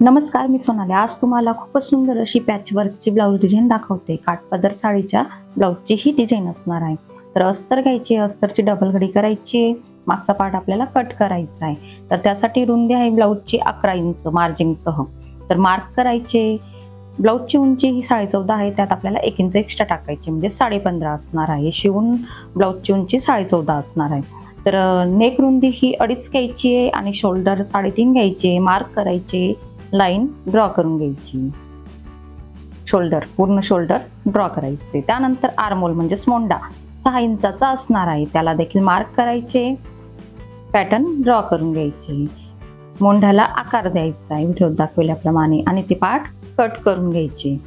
नमस्कार मी सोनाली. आज तुम्हाला खूपच सुंदर अशी पॅचवर्कची ब्लाऊज डिझाईन दाखवते. काठपदर साडीच्या ब्लाऊजची ही डिझाईन असणार आहे. तर अस्तर घ्यायची आहे, अस्तरची डबल घडी करायची आहे. मागचा पार्ट आपल्याला कट करायचा आहे. तर त्यासाठी रुंदी आहे ब्लाऊजची अकरा इंच मार्जिंगसह तर मार्क करायचे. ब्लाऊजची उंची ही साडे चौदा आहे त्यात आपल्याला एक इंच एक्स्ट्रा टाकायची म्हणजे साडे पंधरा असणार आहे. शिवून ब्लाऊजची उंची साडे चौदा असणार आहे. तर नेक रुंदी ही अडीच घ्यायची आहे आणि शोल्डर साडेतीन घ्यायचे मार्क करायचे. लाईन ड्रॉ करून घ्यायची. शोल्डर पूर्ण शोल्डर ड्रॉ करायचे. त्यानंतर आर्मोल म्हणजे मोंडा. सहा इंचाचा असणार आहे. त्याला देखील मार्क करायचे. पॅटर्न ड्रॉ करून घ्यायचे. मोंढ्याला आकार द्यायचा आहे. व्हिडिओ दाखवल्याप्रमाणे. आणि ते पाठ कट करून घ्यायचे.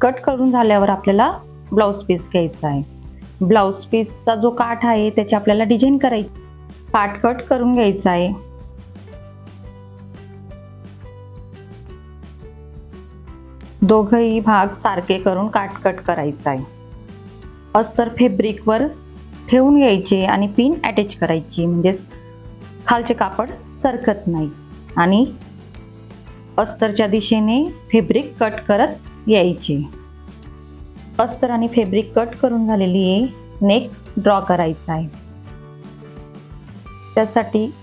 कट करून झाल्यावर आपल्याला ब्लाऊज पीस घ्यायचा आहे. ब्लाऊज पीसचा जो काठ आहे त्याची आपल्याला डिझाईन करायची पार्ट कट करून घ्यायचा आहे. दोघही भाग सारखे करून काट कट करायचा आहे. अस्तर फेब्रिकवर ठेवून घ्यायचे आणि पिन अटॅच करायची. म्हणजेच खालचे कापड सरकत नाही. आणि अस्तरच्या दिशेने फेब्रिक कट करत यायचे. अस्तर आणि फेब्रिक कट करून झालेली आहे नेक ड्रॉ करायचा आहे. त्यासाठी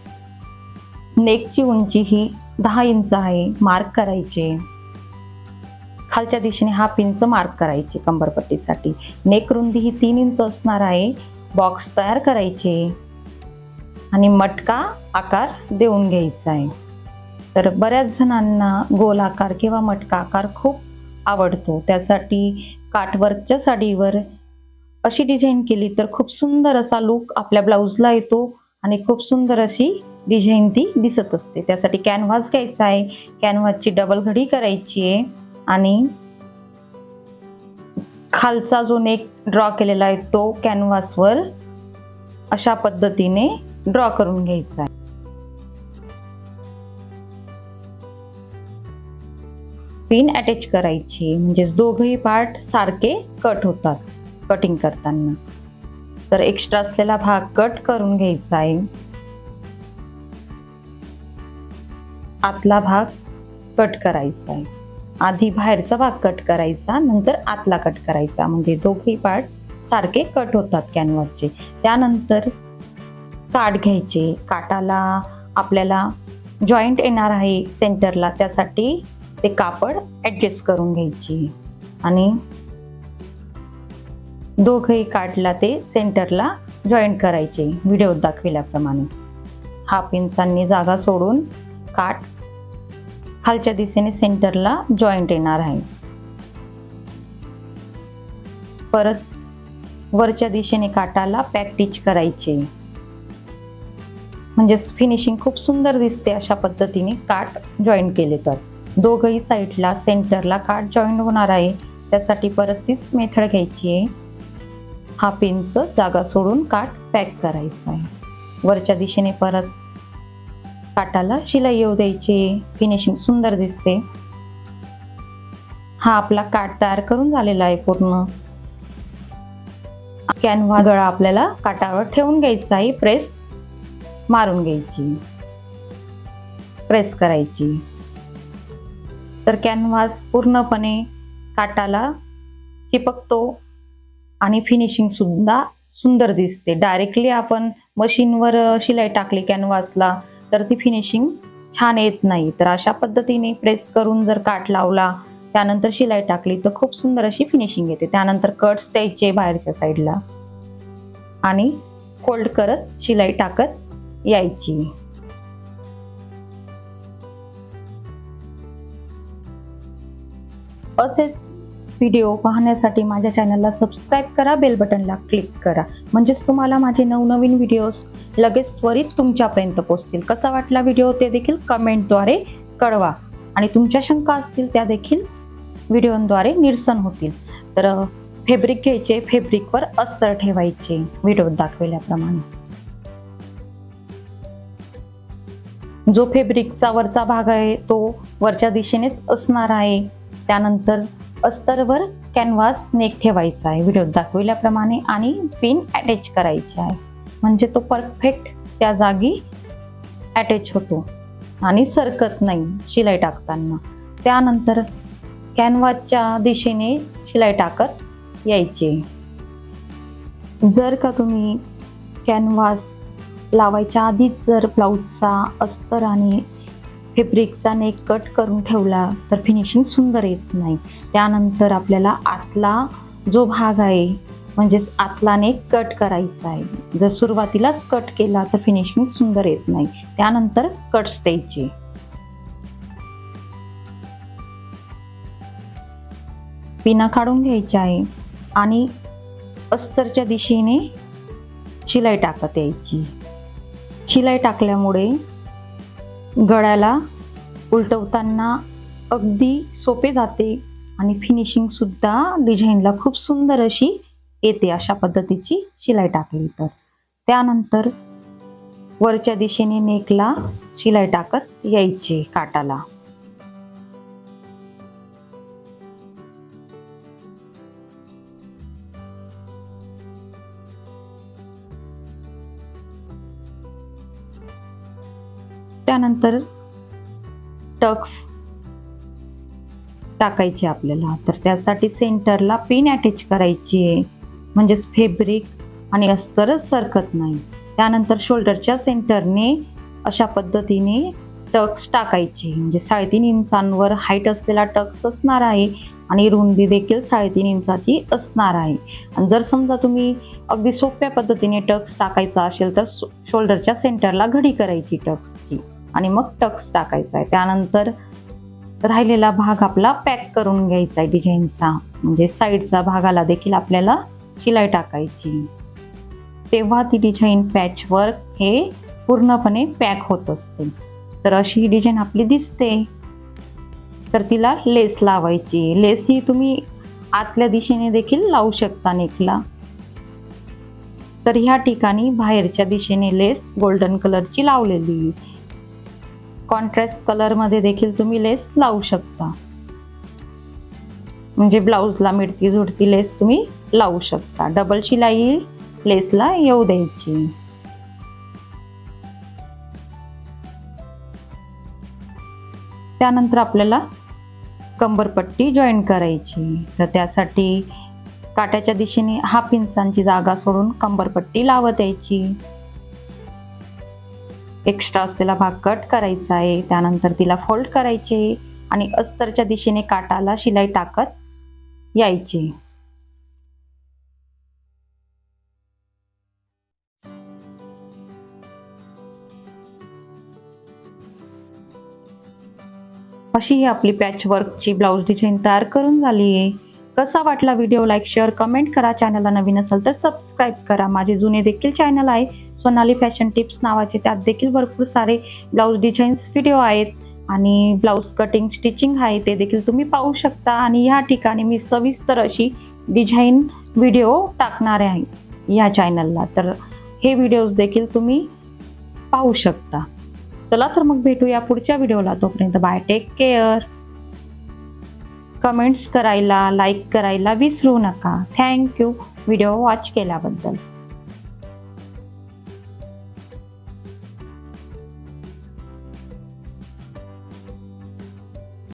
नेकची उंची ही दहा इंच आहे मार्क करायचे. खालच्या दिशेने हाफ इंच मार्क करायचे कंबरपट्टीसाठी. नेक रुंदी ही तीन इंच असणार आहे. बॉक्स तयार करायचे. आणि मटका आकार देऊन घ्यायचा आहे. तर बऱ्याच जणांना गोल आकार किंवा मटका आकार खूप आवडतो. त्यासाठी काटवर्कच्या साडीवर अशी डिझाईन केली तर खूप सुंदर असा लुक आपल्या ब्लाऊजला येतो. आणि खूप सुंदर अशी डिझाईन ती दिसत असते. त्यासाठी कॅनव्हास घ्यायचा आहे. कॅनव्हासची डबल घडी करायची आहे. आणि खालचा जो नेक ड्रॉ केलेला आहे. तो कॅनव्हासवर अशा पद्धतीने ड्रॉ करून घ्यायचा आहे. पिन अटॅच करायची म्हणजेच दोघही पार्ट सारखे कट होतात. कटिंग करताना. तर एक्स्ट्रा असलेला भाग कट करून घ्यायचा आहे. आतला भाग कट करायचा आहे. आधी बाहेरचा भाग कट करायचा नंतर आतला कट करायचा. म्हणजे दोघे पार्ट सारखे कट होतात कॅनव्हासचे त्यानंतर काठ घ्यायचे. काटाला आपल्याला जॉईंट येणार आहे सेंटरला त्यासाठी ते कापड ॲडजस्ट करून घ्यायची. आणि दोघंही काठला ते सेंटरला जॉईंट करायचे. व्हिडिओत दाखविल्याप्रमाणे. हाफ इंचांनी जागा सोडून काठ खालच्या दिशेने सेंटरला जॉईंट येणार आहे. परत वरच्या दिशेने काटाला पॅक टिच करायचे. म्हणजे फिनिशिंग खूप सुंदर दिसते अशा पद्धतीने काठ जॉईंट केले तर. दोघही साईडला सेंटरला काठ जॉईंट होणार आहे. त्यासाठी परत तीच मेथड घ्यायची आहे. हाफ इंच जागा सोडून काठ पॅक करायचा आहे. वरच्या दिशेने परत काटाला शिलाई येऊ द्यायची. फिनिशिंग सुंदर दिसते. हा आपला काठ तयार करून झालेला आहे पूर्ण. कॅनव्हा गळा आपल्याला काटावर ठेवून घ्यायचा आहे. प्रेस मारून घ्यायची. प्रेस करायची. तर कॅनव्हास पूर्णपणे काटाला चिपकतो. आणि फिनिशिंग सुद्धा सुंदर दिसते. डायरेक्टली आपण मशीनवर शिलाई टाकली कॅनव्हासला तर ती फिनिशिंग छान येत नाही. तर अशा पद्धतीने प्रेस करून जर काट लावला त्यानंतर शिलाई टाकली तर खूप सुंदर अशी फिनिशिंग येते. त्यानंतर कट्स द्यायचे बाहेरच्या साईडला आणि फोल्ड करत शिलाई टाकत यायची. असेच व्हिडिओ पाहण्यासाठी माझ्या चॅनलला सबस्क्राईब करा बेल बटनला क्लिक करा. म्हणजेच तुम्हाला माझे नवनवीन व्हिडिओज लगेच त्वरित तुमच्यापर्यंत पोहोचतील. कसा वाटला व्हिडिओ ते देखील कमेंटद्वारे कळवा. आणि तुमच्या शंका असतील त्या देखील व्हिडिओद्वारे निरसन होतील. तर फेब्रिक घ्यायचे फेब्रिकवर अस्तर ठेवायचे. व्हिडिओ दाखवल्याप्रमाणे. जो फेब्रिकचा वरचा भाग आहे तो वरच्या दिशेनेच असणार आहे. त्यानंतर अस्तरवर कॅनव्हास नेक ठेवायचा आहे. व्हिडिओ दाखविल्याप्रमाणे आणि पिन अटॅच करायची आहे. म्हणजे तो परफेक्ट त्या जागी अटॅच होतो. आणि सरकत नाही शिलाई टाकताना. त्यानंतर कॅनव्हासच्या दिशेने शिलाई टाकत यायचे. जर का तुम्ही कॅनव्हास लावायच्या आधीच जर ब्लाऊजचा अस्तर आणि फेब्रिकचा नेक कट करून ठेवला तर फिनिशिंग सुंदर येत नाही. त्यानंतर आपल्याला आतला जो भाग आहे म्हणजेच आतला नेक कट करायचा आहे. जर सुरुवातीलाच कट केला तर फिनिशिंग सुंदर येत नाही. त्यानंतर कट्स द्यायचे. पिना काढून घ्यायच्या आहे आणि अस्तरच्या दिशेने शिलाई टाकत यायची. शिलाई टाकल्यामुळे गळ्याला उलटवताना अगदी सोपे जाते आणि फिनिशिंग सुद्धा डिझाईनला खूप सुंदर अशी येते अशा पद्धतीची शिलाई टाकली तर. त्यानंतर वरच्या दिशेने नेकला शिलाई टाकत यायची काटाला. त्यानंतर टक्स टाकायचे आपल्याला. तर त्यासाठी सेंटरला पिन अटॅच करायची आहे. म्हणजेच फेब्रिक आणि अस्तरच सरकत नाही. त्यानंतर शोल्डरच्या सेंटरने अशा पद्धतीने टक्स टाकायचे. म्हणजे साडेतीन इंचांवर हाईट असलेला टक्स असणार आहे. आणि रुंदी देखील साडेतीन इंचाची असणार आहे. आणि जर समजा तुम्ही अगदी सोप्या पद्धतीने टक्स टाकायचा असेल तर शोल्डरच्या सेंटरला घडी करायची टक्सची. आणि मग टक्स टाकायचा आहे. त्यानंतर राहिलेला भाग आपला पॅक करून घ्यायचा आहे डिझाईनचा. म्हणजे साईडचा भागाला देखील आपल्याला शिलाई टाकायची. तेव्हा ती डिझाईन पॅचवर्क हे पूर्णपणे पॅक होत असते. तर अशी डिझाईन आपली दिसते. तर तिला लेस लावायची. लेस ही तुम्ही आतल्या दिशेने देखील लावू शकता नेकला. तर ह्या ठिकाणी बाहेरच्या दिशेने लेस गोल्डन कलरची लावलेली. कॉन्ट्रास्ट कलरमध्ये देखील तुम्ही लेस लावू शकता. म्हणजे ब्लाऊजला मिळती झुडती लेस तुम्ही लावू शकता. डबल शिलाई लेसला येऊ द्यायची. त्यानंतर आपल्याला कंबरपट्टी जॉईन करायची. तर त्यासाठी काट्याच्या दिशेने हाफ इंचांची जागा सोडून कंबरपट्टी लावत यायची. एक्स्ट्रा असलेला भाग कट करायचा आहे. त्यानंतर तिला फोल्ड करायचे आणि अस्तरच्या दिशेने काटाला शिलाई टाकत यायची. अशी ही आपली पॅच वर्कची ब्लाऊज डिझाईन तयार करून झाली आहे. कसा वाटला व्हिडिओ लाईक शेअर कमेंट करा. चॅनलला नवीन असेल तर सबस्क्राईब करा. माझे जुने देखील चॅनल आहे. सोनाली फॅशन टिप्स नावाचे त्यात देखील भरपूर सारे ब्लाऊज डिझाईन्स व्हिडिओ आहेत. आणि ब्लाऊज कटिंग स्टिचिंग आहे. ते देखील तुम्ही पाहू शकता. आणि या ठिकाणी मी सविस्तर अशी डिझाईन व्हिडिओ टाकणार आहे या चॅनलला तर हे व्हिडिओज देखील तुम्ही पाहू शकता. चला तर मग भेटूया पुढच्या व्हिडिओला. तोपर्यंत बाय. टेक केअर कमेंट्स करायला लाईक करायला विसरू नका. थँक्यू व्हिडिओ वॉच केल्याबद्दल.